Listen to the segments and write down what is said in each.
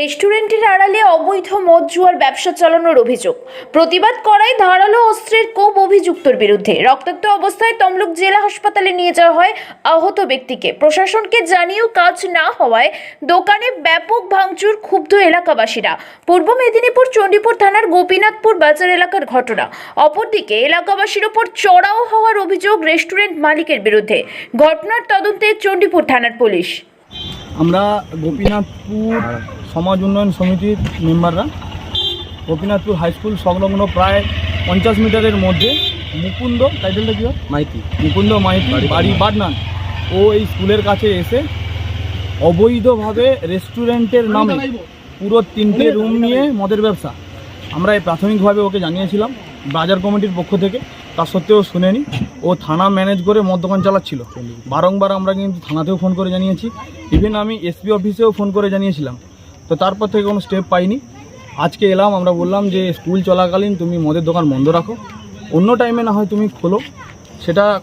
রেস্টুরেন্টের আড়ালে অবৈধ মদ জুয়ার ব্যবসা চালানোর অভিযোগ। প্রতিবাদ করায় ধারালো অস্ত্রের কোপ অভিযুক্তর বিরুদ্ধে। রক্তাক্ত অবস্থায় তমলুক জেলা হাসপাতালে নিয়ে যাওয়া হয় আহত ব্যক্তিকে। প্রশাসনকে জানিয়েও কাজ না হওয়ায় দোকানে ব্যাপক ভাঙচুর ক্ষুব্ধ এলাকাবাসীরা। পূর্ব মেদিনীপুর চণ্ডীপুর থানার গোপীনাথপুর বাজার এলাকার ঘটনা। অপরদিকে এলাকাবাসীর ওপর চড়াও হওয়ার অভিযোগ রেস্টুরেন্ট মালিকের বিরুদ্ধে। ঘটনার তদন্তে চণ্ডীপুর থানার পুলিশ। আমরা গোপীনাথপুর সমাজ উন্নয়ন সমিতির মেম্বাররা। গোপীনাথপুর হাই স্কুল সংলগ্ন প্রায় পঞ্চাশ মিটারের মধ্যে মুকুন্দ টাইটেলটা কি হয়? মাইতি। মুকুন্দ মাইতি বাড়ি বাডনান। ও এই স্কুলের কাছে এসে অবৈধভাবে রেস্টুরেন্টের নামে পুরো তিনটে রুম নিয়ে মদের ব্যবসা। আমরা এই প্রাথমিকভাবে ওকে জানিয়েছিলাম বাজার কমিটির পক্ষ থেকে। তা সত্ত্বেও শুনেনি। ও থানা ম্যানেজ করে মদ দোকান চালাচ্ছিল। বারংবার আমরা কিন্তু থানাতেও ফোন করে জানিয়েছি। ইভেন আমি এসপি অফিসেও ফোন করে জানিয়েছিলাম। তো তারপর থেকে কোনো স্টেপ পাইনি। আজকে এলাম, আমরা বললাম যে স্কুল চলাকালীন তুমি মদের দোকান বন্ধ রাখো। অন্য টাইমে না হয় তুমি খোলো। সেটা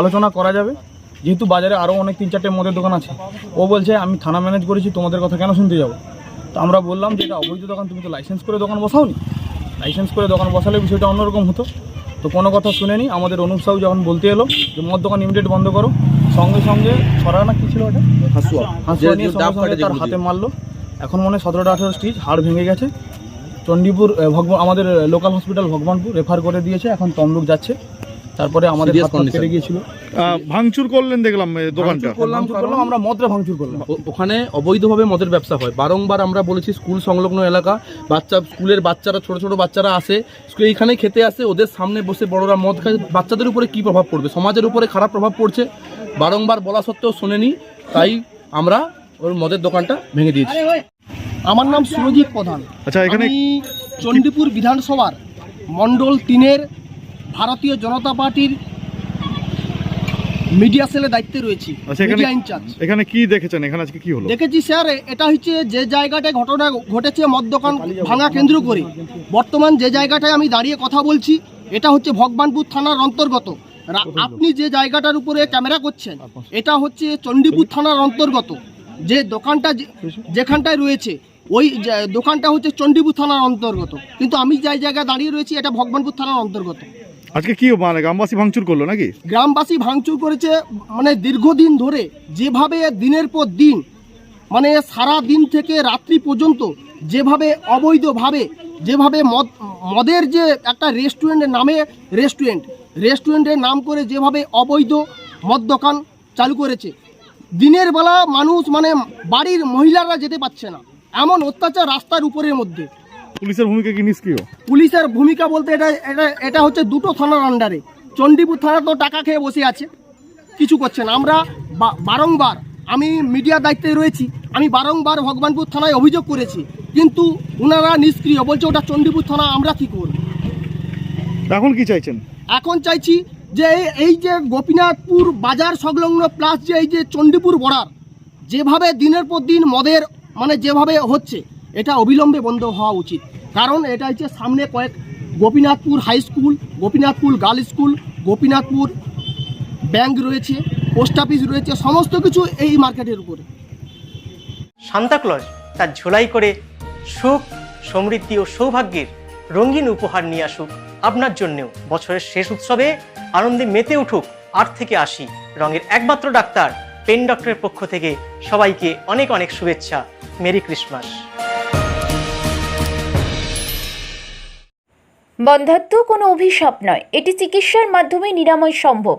আলোচনা করা যাবে। যেহেতু বাজারে আরও অনেক তিন চারটে মদের দোকান আছে। ও বলছে, আমি থানা ম্যানেজ করেছি, তোমাদের কথা কেন শুনতে যাব? তো আমরা বললাম যে, এটা অবৈধ দোকান, তুমি তো লাইসেন্স করে দোকান বসাও বসাওনি? লাইসেন্স করে দোকান বসালে বিষয়টা অন্যরকম হতো। তো কোনো কথা শুনেনি। আমাদের অনুপ সাহু যখন বলতে এলো যে, মদ দোকান ইমিডিয়েট বন্ধ করো। সঙ্গে সঙ্গে ছড়া না কি ছিল ওটা? হাসুয়া। হাসুয়া নিয়ে সঙ্গে সঙ্গে তার হাতে মারলো। এখন মনে হয় সতেরোটা আঠেরো স্টিচ হাড় ভেঙে গেছে। চণ্ডীপুর ভগবান আমাদের লোকাল হসপিটাল ভগবানপুর রেফার করে দিয়েছে। এখন তমলুক যাচ্ছে। তারপরে আমাদের কেটে গিয়েছিল। ভাঙচুর করলেন দেখলাম দোকানটা। করলাম করলাম। আমরা মদরে ভাঙচুর করলাম। ওখানে অবৈধভাবে মদের ব্যবসা হয়। বারংবার আমরা বলেছি স্কুল সংলগ্ন এলাকা বাচ্চা স্কুলের বাচ্চারা ছোট ছোট বাচ্চারা আসে স্কুল এইখানেই খেতে আসে ওদের সামনে বসে বড়রা মদ খায়। বাচ্চাদের উপরে কি প্রভাব পড়বে? সমাজের উপরে খারাপ প্রভাব পড়ছে। বারংবার বলা সত্ত্বেও শোনেনি তাই আমরা ওর মদের দোকানটা ভেঙে দিয়েছি। আমার নাম সুরজিৎ প্রধান। আচ্ছা এখানে চণ্ডীপুর বিধানসভার মণ্ডল তিনের ভারতীয় জনতা পার্টির মিডিয়া সেলের দায়িত্বে রয়েছি আচ্ছা এখানে মিডিয়া ইনচার্জ। এখানে কি দেখেছেন? এখানে আজকে কি হলো? দেখেছি স্যার এটা হচ্ছে যে জায়গাটায় ঘটনা ঘটেছে মদ দোকান ভাঙা কেন্দ্র করে। বর্তমান যে জায়গাটায় আমি দাঁড়িয়ে কথা বলছি এটা হচ্ছে ভগবানপুর থানার অন্তর্গত। আপনি যে জায়গাটার উপরে ক্যামেরা করছেন এটা হচ্ছে চণ্ডীপুর থানার অন্তর্গত। যে দোকানটা যেখানটায় রয়েছে ওই দোকানটা হচ্ছে চণ্ডীপুর থানার অন্তর্গত। কিন্তু আমি যে জায়গায় দাঁড়িয়ে রয়েছি এটা ভগবানপুর থানার অন্তর্গত। আজকে কি মানে গ্রামবাসী ভাঙচুর করল নাকি? গ্রামবাসী ভাঙচুর করেছে মানে দীর্ঘদিন ধরে যেভাবে দিনের পর দিন মানে সারা দিন থেকে রাত্রি পর্যন্ত যেভাবে অবৈধভাবে যেভাবে মদ মদের যে একটা রেস্টুরেন্টের নামে রেস্টুরেন্ট রেস্টুরেন্টের নাম করে যেভাবে অবৈধ মদ দোকান চালু করেছে দিনের বেলা মানুষ মানে বাড়ির মহিলারা যেতে পারছে না। এমন অত্যাচার রাস্তার উপরের মধ্যে। পুলিশের ভূমিকা কি নিষ্ক্রিয়? পুলিশের ভূমিকা বলতে এটা এটা এটা হচ্ছে দুটো থানার আন্ডারে চণ্ডীপুর থানা তো টাকা খেয়ে বসে আছে কিছু করছে না। আমরা বারংবার আমি মিডিয়া দায়িত্বে রয়েছি আমি বারংবার ভগবানপুর থানায় অভিযোগ করেছি কিন্তু ওনারা নিষ্ক্রিয়। বলছে ওটা চণ্ডীপুর থানা আমরা কি করব? এখন কি চাইছেন? এখন চাইছি যে এই- যে গোপীনাথপুর বাজার সংলগ্ন প্লাস যে এই যে চণ্ডীপুর বর্ডার, যেভাবে দিনের পর দিন মদের মানে যেভাবে হচ্ছে, এটা অবিলম্বে বন্ধ হওয়া উচিত। কারণ এটা হচ্ছে সামনে কয়েক Gopinathpur high school, Gopinathpur girl school, Gopinathpur bank রয়েছে, পোস্ট অফিস রয়েছে, সমস্ত কিছু এই মার্কেটের উপরে। সান্তাক্লজ তার ঝোলাই করে সুখ, সমৃদ্ধি ও সৌভাগ্যের রঙিন উপহার নিয়ে আসুক। আপনার জন্যেও বছরের শেষ উৎসবে আনন্দে মেতে উঠুক আট থেকে আশি রঙের একমাত্র ডাক্তার, পেন ডক্টরের পক্ষ থেকে সবাইকে অনেক অনেক শুভেচ্ছা। Merry Christmas. বন্ধাত্ম কোনো অভিশাপ নয়। এটি চিকিৎসার মাধ্যমে নিরাময় সম্ভব।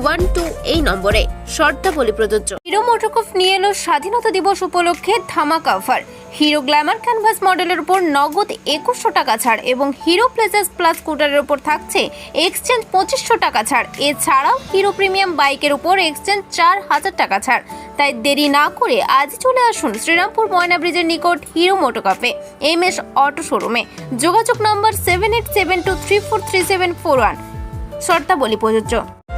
one two এই নম্বরে শর্তাবলী প্রযোজ্য। হিরো মোটোকফ নিয়ে এলো স্বাধীনতা দিবস উপলক্ষে ধামাকা অফার। হিরো গ্ল্যামার ক্যানভাস মডেলের উপর নগদ একুশশো টাকা ছাড় এবং হিরো প্লেজাস প্লাস স্কুটারের উপর থাকছে এক্সচেঞ্জ পঁচিশশো টাকা ছাড়। এছাড়াও হিরো প্রিমিয়াম বাইকের উপর এক্সচেঞ্জ চার হাজার টাকা ছাড়। তাই দেরি না করে আজই চলে আসুন শ্রীরামপুর ময়না ব্রিজের নিকট হিরো মোটোকাপে এম এস অটো শোরুমে। যোগাযোগ নম্বর seven eight seven two three four three seven four one. শর্তাবলী প্রযোজ্য।